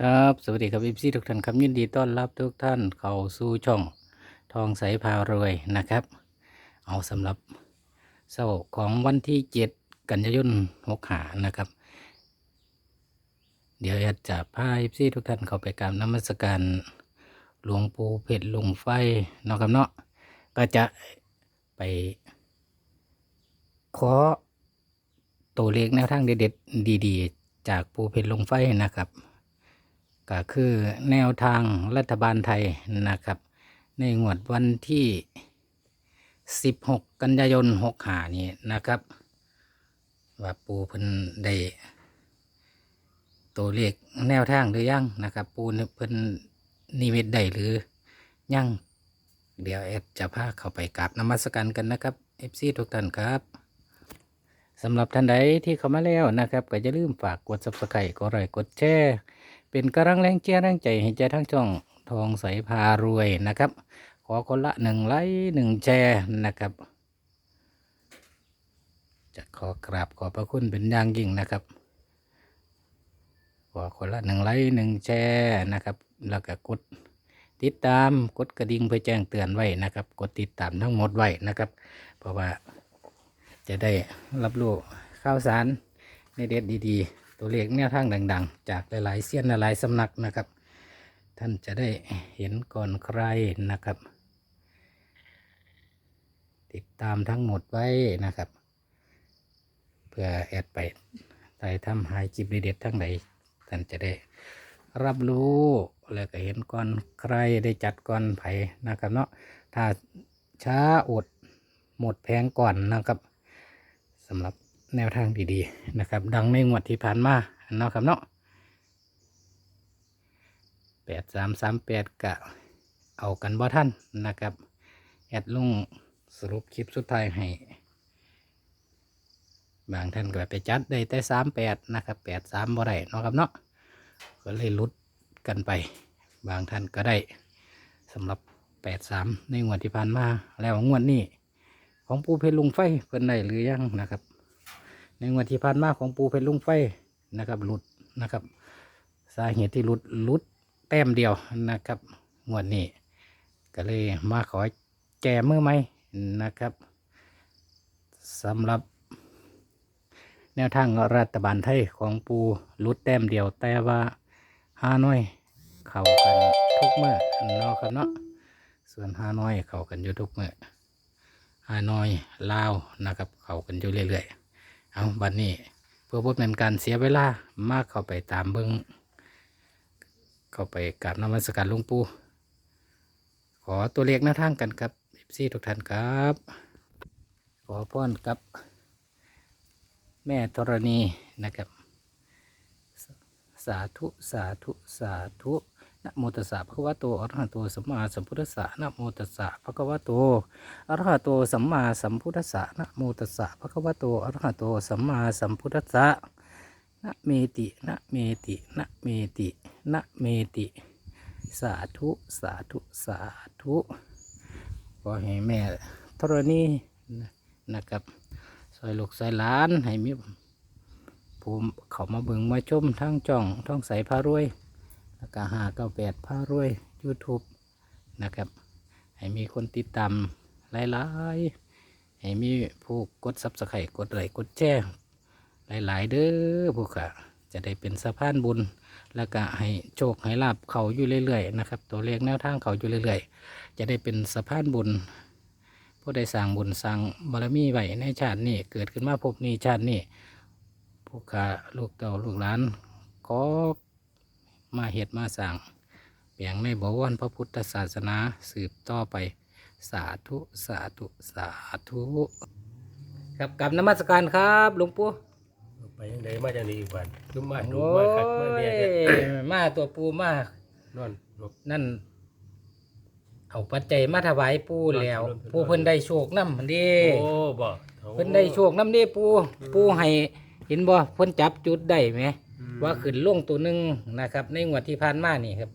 ครับ สวัสดีครับเอฟซีทุกท่านครับยินดีต้อนรับทุกท่านเข้าสู่ช่องทองใสพารวยนะครับ เอาสำหรับเสาร์ของวันที่เจ็ดกันยายนหกหานะครับ เดี๋ยวจะพาเอฟซีทุกท่านเข้าไปกราบนมัสการหลวงปู่เพชรหลวงไฟเนาะครับเนาะก็จะไป ขอตัวเลขแนวทางเด็ดๆดี ๆ จากปู่เพชรหลวงไฟนะครับ ก็คือแนวทางรัฐบาลไทยนะครับ ในงวดวันที่ 16 กันยายน6หานี้นะครับ ว่าปูเพิ่นได้ตัวเลขแนวทางหรือยังนะครับ ปูเพิ่นนิมิตได้หรือยังเดี๋ยวแอดจะพาเข้าไปกราบนมัสการกันนะครับ FC ทุกท่านครับสำหรับท่านใดที่เข้ามาแล้วนะครับ ก็อย่าลืมฝากกด subscribe กดไลค์กดแชร์ เป็นกำลังแรงเชียร์แรงใจให้ใจทั้งช่องทองใสพารวยนะครับ ขอคนละหนึ่งไลค์หนึ่งแชร์นะครับ จะขอกราบขอบพระคุณเป็นอย่างยิ่งนะครับ ขอคนละหนึ่งไลค์หนึ่งแชร์นะครับแล้วก็กดติดตามกดกระดิ่งเพื่อแจ้งเตือนไว้นะครับ กดติดตามทั้งหมดไว้นะครับ เพราะว่าจะได้รับรู้ข่าวสารในเด็ดดี ๆ ตัวเลขแนวทางดัง ๆ จากหลายๆเสี้ยนหลายๆสำนักนะครับ ท่านจะได้เห็นก่อนใครนะครับ ติดตามทั้งหมดไว้นะครับ เพื่อแอดไปไต่ทำหายจิบเด็ดๆทั้งใดท่านจะได้รับรู้แล้วก็เห็นก่อนใครได้จัดก่อนไผนะครับเนาะถ้าช้าอดหมดแพงก่อนนะครับสำหรับ แนวทางดีๆนะครับ ดังในงวดที่ผ่านมาเนาะครับเนาะแปดสามสามแปดกะเอากันบ่ท่านนะครับแอดลงสรุปคลิปสุดท้ายให้บางท่านก็ไปจัดได้แต่สามแปดนะครับแปดสามบ่ได้เนาะครับเนาะก็เลยลุดกันไป บางท่านก็ได้สำหรับแปดสามในงวดที่ผ่านมาแล้วงวดนี้ของปูเพชรลุงไฟเพิ่นได้หรือยังนะครับ งวดที่ผ่านมาของปูเพชรลุงไฟนะครับหลุดนะครับ สาเหตุที่หลุดหลุดแต้มเดียวนะครับงวดนี้ ก็เลยมาขอแก้มือไหมนะครับสำหรับ แนวทางรัฐบาลไทยของปูหลุดแต้มเดียว แต่ว่าฮานอยเข้ากันทุกเมื่อนาะครับเนาะส่วนฮานอยเข้ากันอยู่ทุกเมื่อฮานอยลาวนะครับเข้ากันอยู่เรื่อยๆ เอาบัดนี้ เพื่อบ่เป็นการเสียเวลามากเข้าไปตามเบิ้งเข้าไปกราบนมัสการหลวงปู่ขอตัวเลขหน้าทางกันครับพี่ทุกท่านครับ ขอพรกับ แม่ธรณีนะครับสสาธุสาธุสาธุ นะโมตัสสะภะคะวะโตอะระหะโตสัมมาสัมพุทธัสสะนะโมตัสสะภะคะวะโตอะระหะโตสัมมาสัมพุทธัสสะนะโมตัสสะภะคะวะโตอะระหะโตสัมมาสัมพุทธัสสะนะเมตินะเมตินะเมตินะเมติสาธุสาธุสาธุขอให้แม่ธรณีนะครับซอยลูกซอยหลานให้มีผมเขามาเบิ่งมาชมทั้งจ่องท่องใสพารวย แล้วก็หาเก้าแปดพารวย YouTube นะครับ ให้มีคนติดตามหลายๆ ให้มีผู้กดซับสไครต์กดไลค์กดแชร์หลาย ๆ เด้อพวกค่ะจะได้เป็นสะพานบุญ แล้วก็ให้โชคให้ลาบเขาอยู่เรื่อยๆนะครับ ตัวเลขแนวทางเขาอยู่เรื่อยๆ จะได้เป็นสะพานบุญผู้ได้สร้างบุญสร้างบารมีไว้ในชาตินี้เกิดขึ้นมาพบนี้ชาตินี้ผู้ขาลูกเต่าลูกหลานขอ มาเหตุมาสร้างเปียงในบวรพระพุทธศาสนาสืบต่อไปสาธุสาธุสาธุครับกับนมัสการครับหลวงปู่ไปยังไงมาจากนี้อีกวันคือมาดูโอ้มาคักมาเนี่ยเนี่ยยมาตัวปูมานอนหลบนั่น เอาปัจจัยมาถวายปูแล้ว ปูเพิ่นได้โชคน้ำมันเดีโอ้บ่โอ้เพิ่นได้โชคน้ำเด้ปูปูให้เห็นบ่เพิ่นจับจุดได้ไหมอืม ว่าขึ้นลงตัวหนึ่งนะครับ ในงวดที่ผ่านมานี่ครับ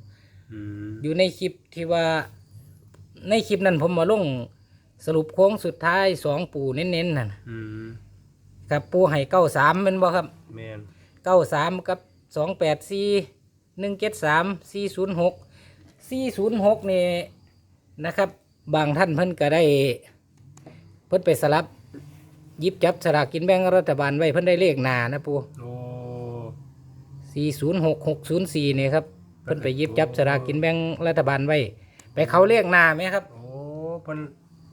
อืมอยู่ในคลิปที่ว่า ในคลิปนั้นผมมาลงสรุปโค้งสุดท้ายสองปูเน้นๆนั่นอืมครับปูให้เก้าสามเป็นบ่ครับแมนเก้าสามกับสองแปดสี่หนึ่งเจ็ดสามสี่ศูนย์หกสี่ศูนย์หกนี่นะครับ บางท่านเพิ่นก็ได้ เพิ่นไปสลับหยิบจับสลากกินแบ่งรัฐบาลไว้เพิ่นได้เลขหนานะปูโอ้ สี่ศูนย์หกหกศูนย์สี่นี่ครับเพิ่นไปหยิบจับสลากกินแบ่งรัฐบาลไว้ ไปเขาเลขหนาไหมครับ โอ้เพิ่น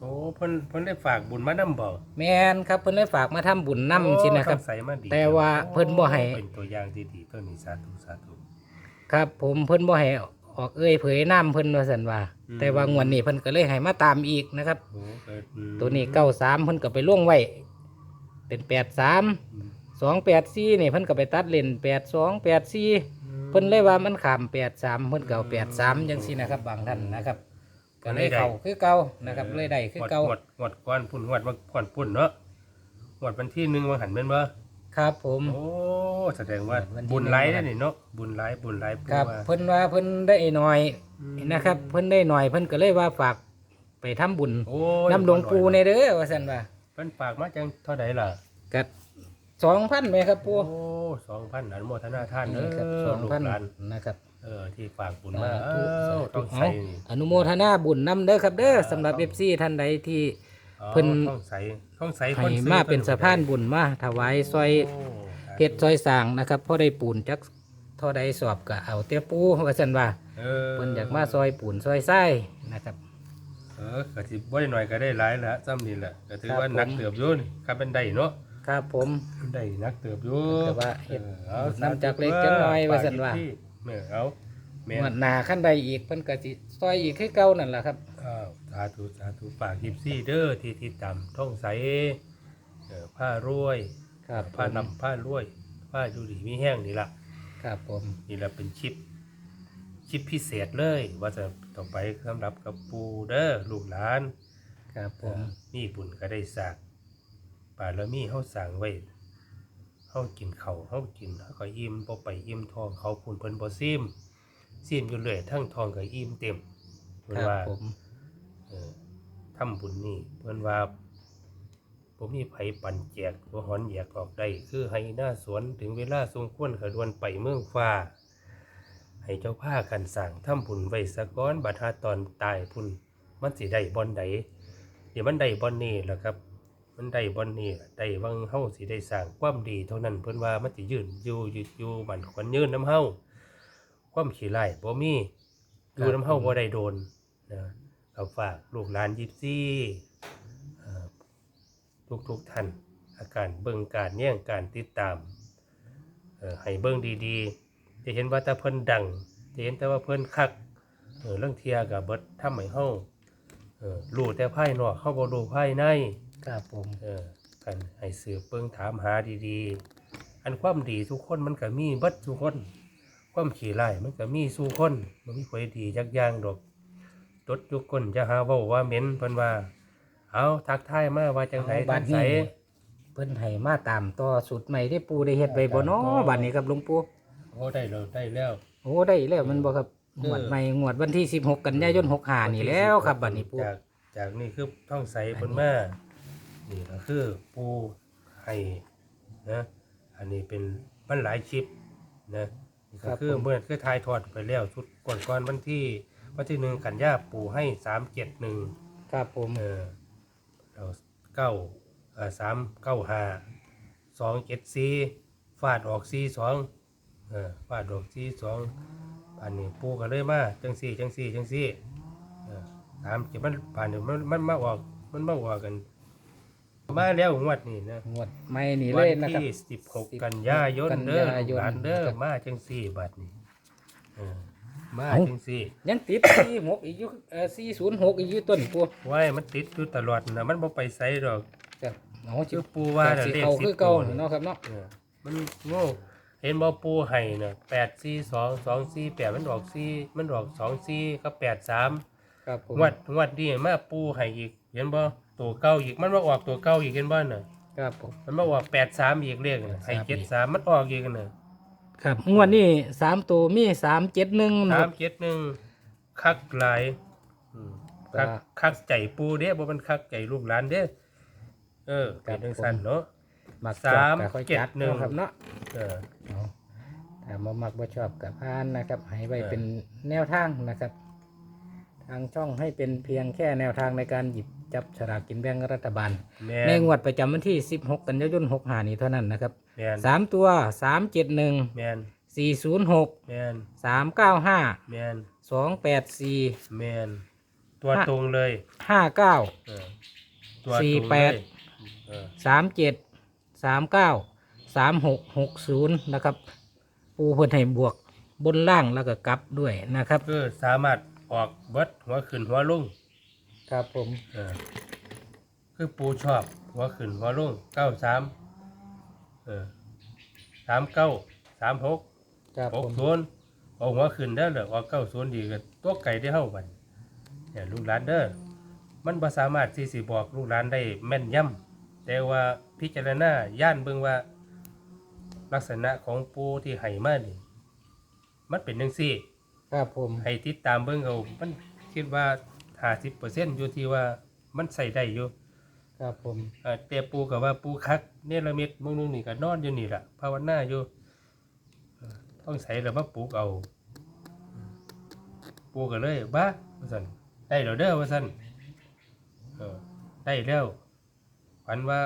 โอ้เพิ่นเพิ่นได้ฝากบุญมานำบ่แมนครับเพิ่นเลยฝากมาทำบุญนำสินะครับ โอ้ต้องใส่มาดีแต่ว่าเพิ่นบ่ให้ เป็นตัวอย่างที่ดีต้นนี้สาธุสาธุ ครับผมเพิ่นบ่ให้ออกเอ่ยเผยน้ำเพิ่นว่าซั่นว่า อืม แต่ว่างวดนี้เพิ่นก็เลยให้มาตามอีกนะครับ โอ้เกิดอืมตัวนี้เก้าสามเพิ่นก็ไปล่วงไว้เป็นแปดสามอืม สองแปดสี่นี่เพิ่นก็ไปตัดเลนแปดสองแปดสี่เพิ่นเลยว่ามันขามแปดสามเพิ่นเก่าแปดสามจังซี่นะครับ บางท่านนะครับ ก็เลยเข้าคือเก่านะครับเลยได้คือเก่าหวดหวดก้อนพุ่นหวดมาก้อนพุ่นเนาะหวดวันที่หนึ่งวันหันเป็นบ่ครับผมโอ้แสดงว่าวันที่บุญไร้หนึ่ได้งนี่เนาะบุญไร้บุญไร้ครับว่าเพิ่นว่าเพิ่นได้หน่อยอืมนะครับ เพิ่นได้หน่อยเพิ่นก็เลยว่าฝากไปทำบุญโอ้ยน้ำหลวงปู่ในเด้อว่าซั่นว่าเพิ่นฝากมาจังเท่าใดล่ะก็ สองพันไหมครับโอ้ปู่สองพันอนุโมทนาท่านเด้นี่ครับสอองลูกพันหลานนะครับ เออที่ฝากบุญมาสาธุเอ้าสาธุต้องเอาใส่ อนุโมทนาบุญนำเด้อครับเด้อสำหรับเอฟซีท่านใดที่ เพิ่นต้องใส่ต้องใส่ให้คนซื้อมาเป็นสะพานบุญมาถวายซอยโอ้เพชรซอยสร้างนะครับพอได้ปูนจักเท่าใดสอบก็เอาเตี้ยปูว่าซั่นว่าเออเพิ่นอยากมาซอยปูนซอยไส้นะครับ เออก็สิบ่ได้หน่อยก็ได้หลายละซ้ำนี่แหละก็ถือครับว่านักผมเติบอยู่นี่ครับเป็นได้เนาะ ครับผม ได้นักเติบอยู่แต่ว่าเฮ็ดออเอานำจากเล็กจังน้อยว่าซั่นว่าฝกอีกที่แม่เอาแม่งวดหน้าขั้นใดอีกเพิ่นก็สิซอยอีกคือเก่านั่นล่ะครับ อ้าวสาธุสาธุฝากยิปซี่เด้อที่ที่ตามท่องใสเออผ้ารวยครับผผ้ามนำผ้ารวยผ้าอยู่ดีมีแห้งนี่ล่ะ ครับผม นี่ล่ะเป็นชิป ชิปพิเศษเลย ว่าจะต่อไปสำหรับกับปูเด้อลูกหลาน ครับผมมีบุญก็ได้สาก ป่าแล้วมีเฮาสั่งไว้เฮากินเขาวเฮากินเฮาก็อิ่มบ่ไปอิ่มท้องเขาพูนเพิ่นบ่ซิมซิมอยู่เลยทั้งท้องก็อิ่มเต็มเพิ่นครับว่าผมเออทำบุญนี่เพิ่นว่าบ่มีไผปันแจกบ่หอนแยกออกได้คือให้หน้าสวนถึงเวลาสมควรขดวนไปเมืองฟ้า ให้เจ้าผ้ากันสั่งทำบุญไว้สะก้อนบัดหาตอนตายพุ่นมันสิได้บ่อนใดเดี๋ยวมันได้บอนนี่แหละครับ มันได้บอนนี่ได้วังเฮาสิได้สร้างความดีเท่านั้นเพิ่นว่ามันสิยืนอยู่อยู่อยู่มันขวัญยืนน้ำเฮาความขี้ไล่บ่มีอยู่น้ำเฮาบ่ได้โดนนะเอาฝากลูกหลานยิปซี่ทุกทุกท่านอาการเบิ่งการแย่งการติดตามให้เบิ่งดีๆ จะเห็นว่าถ้าเพิ่นดัง จะเห็นแต่ว่าเพิ่นคักเรื่องเทียกับเบิดทำให้เฮารู้แต่ภายนอกเขาบ่รู้ภายใน ครับผมเออกันให้สืบเบิ่งถามหาดีๆ อันความดีทุกคนมันก็มีเบัดทุกคน ความขี้ร้ายมันก็มีสู่คนมันมีคนดีจักอย่างดอกตดทุกคนจะหาเว้าว่าเหม็นเพิ่นว่า เอาทักทายมาว่าจังไดเอาบัทัดงไสนี้เพิ่นให้มาตามต่อสูตรใหม่ที่ปูได้เฮ็ดไว้บ่เนาะบัดนี้ครับหลวงปู่โอ้ได้แล้วได้แล้ว โอ้ได้แล้วมันบ่ครับเออ งวดใหม่งวดวันที่ 16 กันยายน65นี่แล้วครับบัดนี้ปู จากจากนี่คือท่องใสเพิ่นมา นี่ก็คือปูให้นะอันนี้เป็นมันหลายชิปนะนี่ก็คือเมื่อคือทายทอดไปแล้วชุดก่อนก่อนๆวันที่วันที่หนึ่งกันยาปูให้สามเจ็ดหนึ่งครับผมเออเราเก้าเออสามเก้าห้าสองเจ็ดสี่ฟาดออกสี่สองเออฟาดออกสี่สองอันนี้ปูก็เลยมาจังสี่จังสี่จังสี่เออสามเจ็ดมันผ่านเนี่ยมันมันมาออกมันมาออกกัน มาแล้วงวดนี้นะงวดใหม่นี่เลวันยนะครับ ที่สิบหกกันยายนกันเด้อยายน หลานเด้อครับมาจังสี่บัดนี้เออมาเอ้าจังสี่ยังติด46อีกอยู่เอ่อ406อีกอยู่ต้นปูไว้มันติดอยู่ตลอดนะมันบ่ไปไสดอกครับเอาสิชื่อปูว่าน่ะสิเลขเข้าสิคืบอเก่าตัวเนาะครับเนาะเออมันโง่เห็นบ่ปูให้น่ะแปดสี่สองสองสี่แปดมันออกสี่มันออกสองสี่กับแปดสาม ครับผมงวดงวดนี้มาปูให้อีก เห็นบ่ ตัวเก้าอีกมันมาออกตัวเก้าอีกเห็นบ่น่ะ ครับผม มันมาออกแปดสามอีกเลขน่ะให้83เจ็ดสามมันออกอีกน่ะครับงวดนี้3ตัวมี371นะสาครัมบเจ็ดหนึ่งคักหลายอืมคักว่าคักใจปูเด้บ่มันคักใจลูกหลานเด้เออครัเป็นบจังซั่นเนาะมักสามจอดก็ค่อยเจ็ดจัดหนึ่งเนาะครับเนาะเออเอาถ้าบ่มักบ่ชอบกับพานนะครับ ให้ไว้เป็นแนวทางนะครับ ทางช่องให้เป็นเพียงแค่แนวทางในการหยิบจับฉลากกินแบ่งรัฐบาล แม่ในนงวดประจำวันที่ 16 กันยายน65นี้เท่านั้นนะครับ แม่นสามตัว 371 แม่น406 แม่น395 แม่น284 แม่นตัวฮะตรงเลย59 เออตัวตรงสี่เลยแปดเออ37 39 36 60 นะครับ ปูเพิ่นให้บวกบนล่างแล้วก็กลับด้วยนะครับ คือสามารถ ออกเบิดหัวขึ้นหัวลงครับผมเออคือปูชอบหัวขึ้นหัวลงเก้าสามเออสามเก้าสามหกครับหกผมศูนย์เอาหัวขึ้นได้อเลยออกเก้าศูนย์ดีกันตัวไก่ได้เท่ากันเนี่ยลูกหลานเด้อมันบ่สามารถที่สิบอกลูกหลานได้แม่นยำแต่ว่าพิจารณาย่านเบิ่งว่า ลักษณะของปูที่ให้มานี่มันเป็นจังซี่ ครับผมให้ติดตามเบิ่งเอามันคิดว่าห้าสิบเปอร์เซ็นต์อยู่ที่ว่ามันใส่ได้อยู่ครับผมเอ่อแต่ปูกับว่าปูคักเนรมิตมึงนึงนี่ก็นอนอยู่นี่ล่ะภาวนาอยู่เอ่อต้องใส่แล้วมาปลูกเอา ปูก็เลยบ้าว่าซั่นได้แล้วเด้อว่าซั่นเออได้แล้วฝันว่า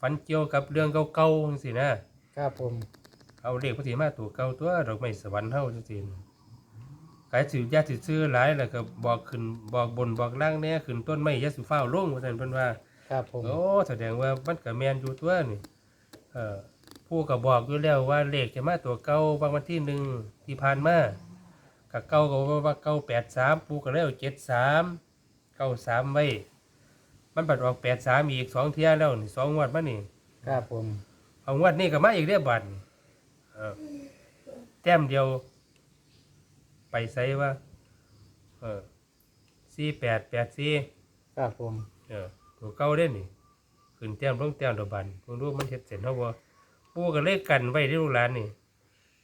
ฝันเกี่ยวกับเรื่องเก่าๆจังซี่นะครับผม เอาเลขพระสีมาตัวเก่าตัวดอกไม้สวรรค์เฮาจังซี่นะกายสิยาสิซื้อหลายแล้วก็บอกขึ้นบอกบนบอกล่างแหน่ขึ้นต้นไม้อยาสิฟ้าวลงว่าซั่นเพิ่นว่าครับผมโอ้แสดงว่ามันก็แมนอยู่ตัวนี่เออผู้ก็บอกอยู่แล้วว่าเลขจะมาตัวเก่าบางวันที่หนึ่งที่ผ่านมากับเก่าก็ว่าว่าเก่าแปดสามปูก็แล้วเจ็ดสามเก้าสามไว้ มันบัดออกแปดสามอีกสองเที่ยแล้วนี่สองงวดมานี่ ครับผม เอางวดนี้ก็มาอีกเรียบบัดนี่เออ แต้มเดียว ไปใส่ว่า เออสี่แปดแปดสี่ครับผม เออตัวเก่าเด้นี่ขึ้นแต้มลงแต้มตัวบันมึงรู้มันเฮ็ดเสร็จเฮาบ่ปู่ก็เลยกันไว้ที่ลูกหลานนี่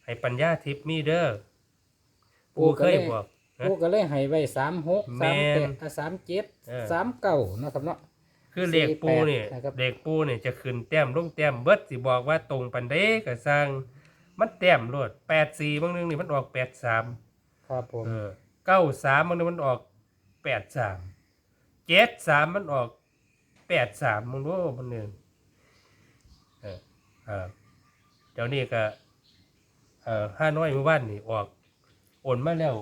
ให้ปัญญาทิพย์มีเด้อปู่เคยบอกนะปูก็เลยให้ไว้สามหกแม่สามนแปดสามเจ็ดเออสามเก้านะครับเนาะคือเลขปู่นี่48นะครับเลขปู่นี่จะขึ้นแต้มลงแต้มเบิดสิบอกว่าตรงปันเด้ก็สร้าง มันแต้มโลด84บางนึงนี่มันออก83ครับผมเออ93บางนึงมันออก83 73มันออก83มึงรู้มันนึงเออเออเดี๋ยวนี้ก็เอ่อห้าน้อยเมื่อวานนี่ออกโอนมาแล้ว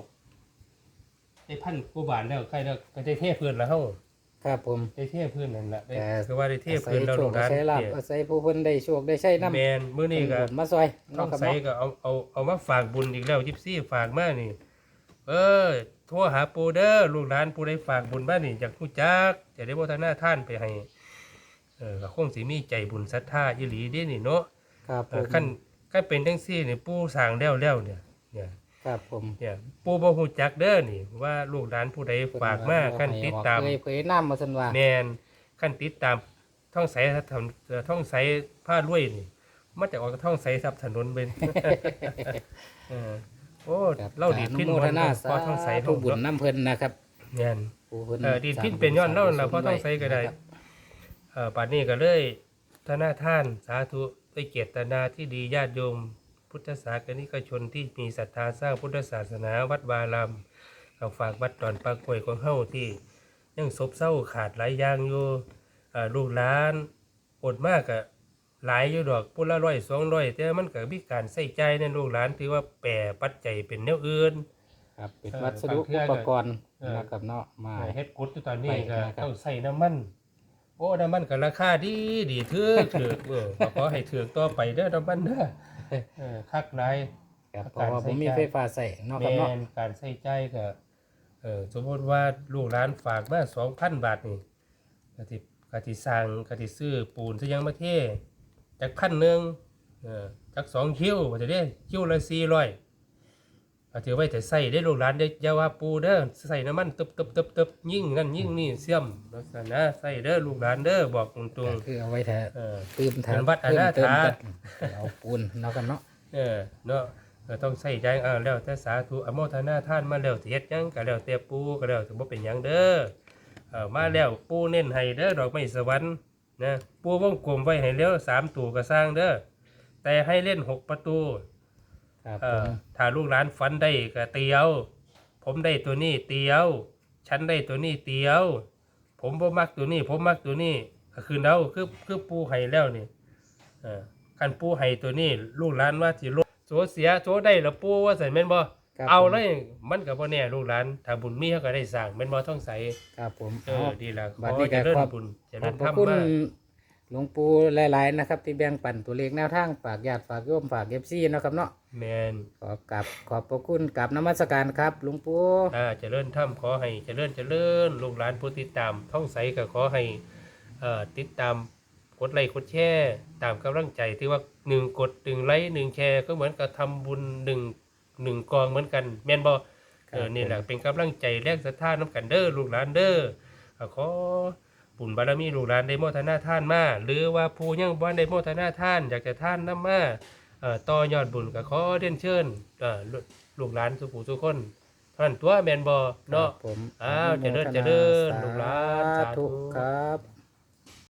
ได้พันกว่าบาทแล้วใครแล้วก็ได้เทพื้นแล้วเฮา ครับผมได้เทพื้นนั่นแหละได้แต่คือว่าได้เทอาศัพื้ยนแล้วโชลูคกหลาอานศัยลาบเนี่ยอาศัยผู้เพิ่นได้โชคได้ใช้น้ำแมนมื้อนี้ก็เพิ่นมาซอยต้อเนาะงครับใส่เนาะก็เอาเอาเอามาฝากบุญอีกแล้วยิปซี่ฝากมานี่ เออโทรหาปูเด้อลูกหลานปูได้ฝากบุญบ้านนี่จากผู้จักจะได้บ่ทนาท่านไปให้เออก็คงสิมีใจบุญศรัทธาอีหลีเด้นี่เนาะครับผเออมขั้นขั้นเป็นจังซี่นี่ปู่สร้างแล้วแล้วเนี่ยเนี่ย ครับผมเนี่ยปู่บ่ฮู้จักเด้อนี่ ว่าลูกหลานผู้ใดฝากมาขั้นติดตามเคยเผยน้ำมาสันว่าแมนขั้นติดตามท่องใสทำเอ่อท่องใสผ้ารวยนี่มาจากออกท่องใสสับถนนเป็นเออโอ้ครับเล่าดีดพินอนุโมทนาเพราะท่องใสสาธุบุญน้ำเพิ่นนะครับแมนผู้เพิ่นเออดีดพินเป็นย้อนเล่าแล้วเพราะท่องใสก็ได้ครับเออป่านนี้ก็เลยธนาท่านสาธุด้วยเจตนาที่ดีญาติโยม พุทธศาสนิกชนที่มีศรัทธาสร้างพุทธศาสนาวัดวารามเอาฝากวัดดอนปากกล้วยของเฮาที่ ยังซบเศร้าขาดหลายอย่างอยู่เอ่อลูกหลานอดมากอะหลายอยู่ดอกปุละร้อยสองร้อยแต่มันก็มีการใส่ใจในลูกหลานถือว่าแปรปัจจัยเป็นแนวอื่นครับเป็นเออวัสดุบางเทื่อุอปกรณ์เออนะครับเนาะมาเฮ็ดกุดอยู่ตอนนี้ไปก็นะครับต้องใส่น้ำมันโอ้น้ำมันก็ราคาดีดีถือถือเออก็ขอให้ถือต่อไปเด้อน้ำมันเด้อ เออคักหลาย ครับเพราะว่าผมมีไฟฟ้าใส่เนาะครับแม่เนาะนการใส่ใจก็เออสมมติว่าลูกหลานฝากมาสองพันบาทนี่กติกติสร้างกติซื้อปูนซะยังมาเทจากพันหนึ่งเออจากสองคิวว่าจะได้คิวละสี่ร้อย เอาถือไว้แต่ใส่ได้ลูกหลานได้อยาว่าปูเด้อใส่น้ำมันตึบตึบตึบตึบยิ่งนั่นยิ่งนี่เสี่ยมลักษณะใส่เด้อลูกหลานเด้อบอกตรงก็คือเอาไว้แท้ๆเออ ตื่มเป็นวัดอนาถา เติมกันเอาปูนเนาะครับเนาะเออเนาะเออต้องใส่ใจอ่าแล้วแต่สาธุอโมทนาท่านมาแล้วสิเฮ็ดหยังก็แล้วแต่ปู่ก็แล้วถือบ่เป็นหยังเด้อเออมาแล้วปู่เน้นให้เด้อดอกไม้สวรรค์นะปู่วงกลมไว้ให้แล้วสามตัวก็สร้างเด้อแต่ให้เล่นหกประตู ครับเอผอมถ้าลูกหลานฟันได้ก็เตียว ผมได้ตัวนี้เตียว ฉันได้ตัวนี้เตียว ผมบ่มักตัวนี้ ผมมักตัวนี้ก็คือเดาคือคือปูให้แล้วนี่เออคันปูให้ตัวนี้ ลูกหลานว่าสิลดโสเสียโสได้แล้วปูว่าซั่นแม่นบ่ครับเอาผมเลยมันก็บ่แน่ลูกหลานถ้าบุญมีเขาก็ได้สร้างแม่นบ่ต้องใสครับผมเออดีแล้วขบัดอนี้เจก็ริญขอบ บุญเจขริอบญพธรระรมคุณมา หลวงปู่หลาย ๆ นะครับ ที่แบ่งปันตัวเลขแนวทางฝากญาติฝากโยมฝากเอฟซีนาะครับเนาะแมนขอกับขอบพระคุณกับนมัสการครับหลวงปู่อ่าเจริญธรรมขอให้เจริญเจริญลูกหลานผู้ติดตามท่องใสก็ขอให้เอ่อติดตามกดไลค์กดแชร์ตามกำลังใจที่ว่าหนึ่งกดหนึ่งไลค์หนึ่งแชร์ก็เหมือนกับทำบุญหนึ่งหนึ่งกองเหมือนกัน แม่นบ่เออนี่แหละเป็นกำลังใจแรงศรัทธาน้ำกันเด้อลูกหลานเด้อก็ขอ บุญบารมีลูกหลานได้โมทนาท่านมาหรือว่าผู้ยังบ่ได้โมทนาท่าน อยากจะท่านน้ำมาเอ่อต่อยอดบุญก็ขอเรียนเชิญเอ่อลูกลูกหลานสุผู้สุคนเท่านั้นตัวแม่นบ่เนาะครับผมอ้าวเจริญเจริญอนุโมทนาลูกหลานสาสาธุธุครับ